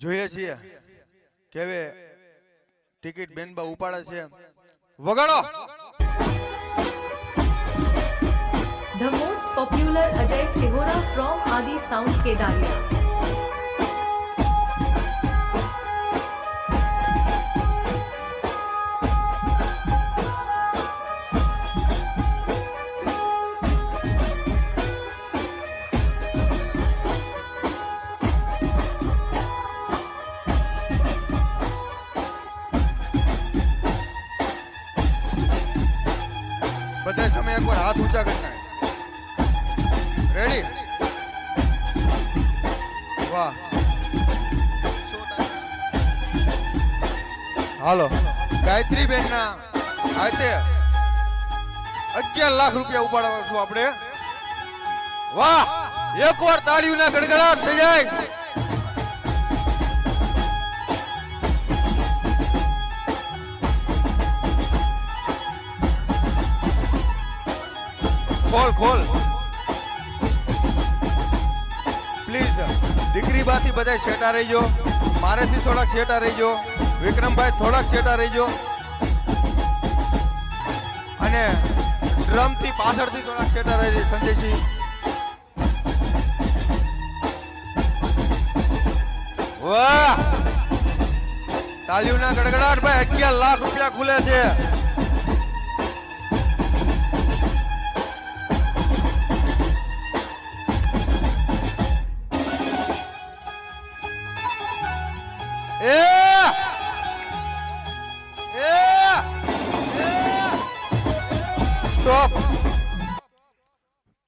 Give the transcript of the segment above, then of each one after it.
જોઈએ છીએ કેવે ટિકિટ બેનબા ઉપાડે છે વગાડો The most popular Ajay Sihora from Adi Sound Kedaria. બધા बार हाथ ऊंचा करना है रेडी તાળી. હાલો. ગાયત્રી બેન ના આજે અગિયાર લાખ રૂપિયા ઉપાડવા છું આપણે. વાહ. એક વાર તાળીઓના ગડગડાટ થઈ જાય. ખોલ ખોલ. પ્લીઝ દીકરી બાથી બધા શેટા રહીજો મારેથી થોડાક શેટા રહીજો વિક્રમભાઈ થોડાક શેટા રહીજો અને ડ્રમથી પાછળથી થોડાક શેટા રહી સંજયસિંહ. વાહ! તાલીઓના ગડગડાટ ભાઈ, અગિયાર લાખ રૂપિયા ખુલે છે. સ્ટોપ.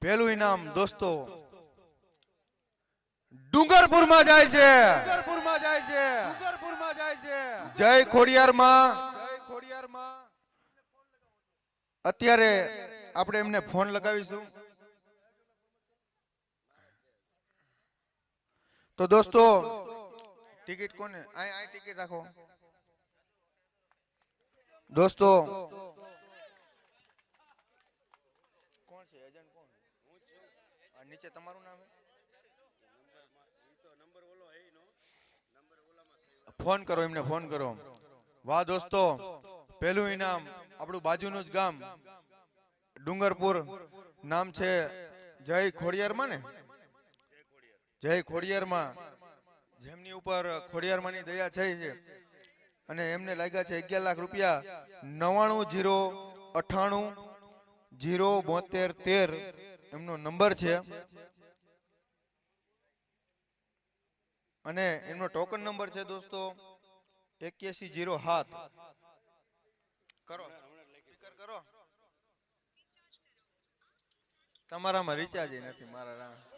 પેલું ઇનામ દોસ્તો ડુંગરપુરમાં જાય છે. ડુંગરપુરમાં જાય છે. ડુંગરપુરમાં જાય છે. જય ખોડિયારમાં. જય ખોડિયારમાં. અત્યારે આપણે એમને ફોન લગાવીશું. તો દોસ્તો ટિકિટ કોને? આ ટિકિટ રાખો. દોસ્તો કોણ છે? એજન્ટ કોણ આ નીચે તમારું નામ ફોન કરો એમને, ફોન કરો. વાહ દોસ્તો, પહેલું ઇનામ આપણું બાજુનું જ ગામ. ડુંગરપુર નામ છે જય ખોડિયારમાં ને? જય ખોડિયારમાં. જેમની ઉપર ખોડિયારમાંની દયા છે છે અને એમને લાગ્યા છે અગિયાર લાખ રૂપિયા નવાણું જીરો અઠાણું જીરો બોતેર તેર એમનો નંબર છે. અને એમનો ટોકન નંબર છે દોસ્તો, એક્યાસી જીરો સાત. કરો. કરો. તમારામાં રિચાર્જ નથી મારા રામ.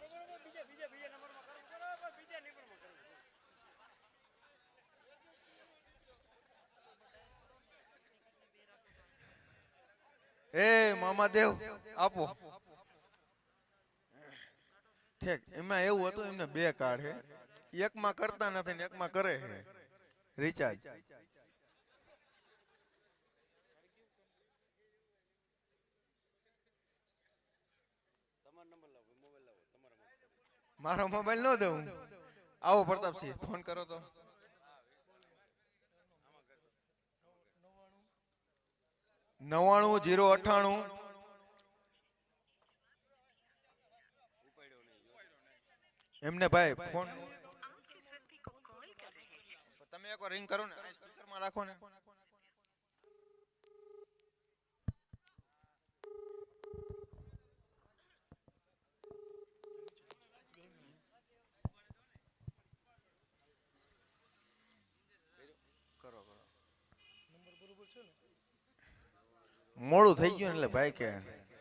એ મામા દેવ, આપો. ઠીક, એમાં એવું હતું, એમને બે કાર્ડ હે એકમાં કરતા નથી ને એકમાં કરે છે. રિચાર્જ મારો મોબાઈલ ન દઉં. આવો પ્રતાપસિંહ ફોન કરો તો. નવાણું જીરો અઠાણું એમને ભાઈ ફોન તમે એકવાર રિંગ કરો ને સ્પીકરમાં રાખો ને. કરો કરો. મોડું થઈ ગયું એટલે ભાઈ કે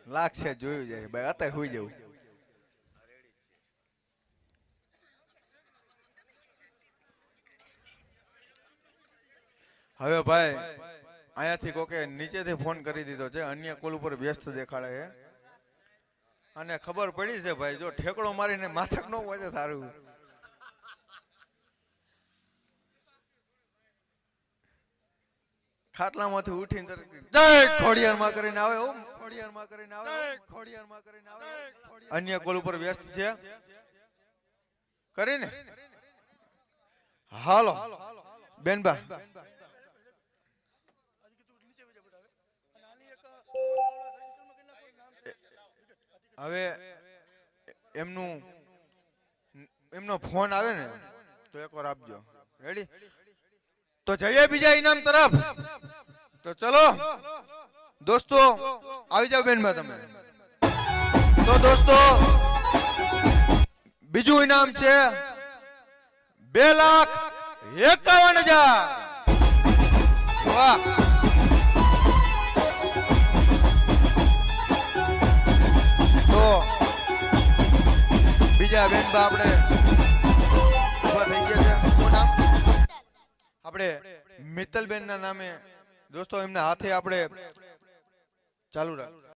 લાગશે જોયું જાય. ભાઈ, અત્યારે હોઈ જવું. હવે ભાઈ, અહીંયાથી કોકે નીચેથી ફોન કરી દીધો છે. અન્ય કોલ ઉપર વ્યસ્ત દેખાડે છે. અને ખબર પડી છે ભાઈ, જો ઠેકડો મારીને માથક નો પહોંચે સારું. ખાટલામાંથી ઉઠીને જય ખોડિયારમાં કરીને આવે હો ખોડિયારમાં કરીને આવે ખોડિયારમાં કરીને આવે. અન્ય કોલ ઉપર વ્યસ્ત છે. કરીને? હાલો. બેનબા. હવે એમનું એમનો ફોન આવે ને તો એકવાર આપજો. રેડી તો જઈએ બીજા ઇનામ તરફ. તો ચલો, દોસ્તો, આવી જાવ બેનમાં તમે. તો દોસ્તો, બીજું ઇનામ છે બે લાખ એકાવન હજાર. વાહ. તો બીજા બેન આપણે ઊભા થઈ ગયા આપણે મિત્તલબેન ના નામે દોસ્તો એમના હાથે આપણે ચાલુ રાખ.